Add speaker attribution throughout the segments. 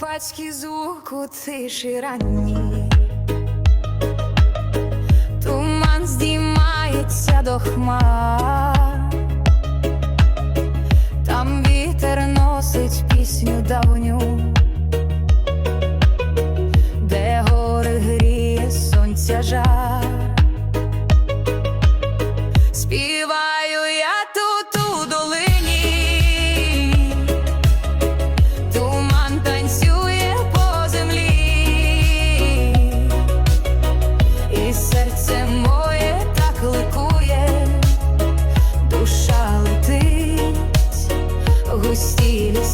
Speaker 1: козацький звук у тиші ранній. Туман здіймається до хмар, там вітер носить пісню давню, де гори гріє сонця жар.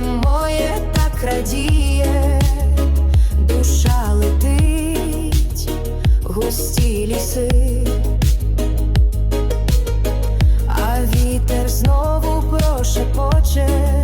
Speaker 1: Моє так радіє, душа летить, густі ліси, а вітер знову прошепоче.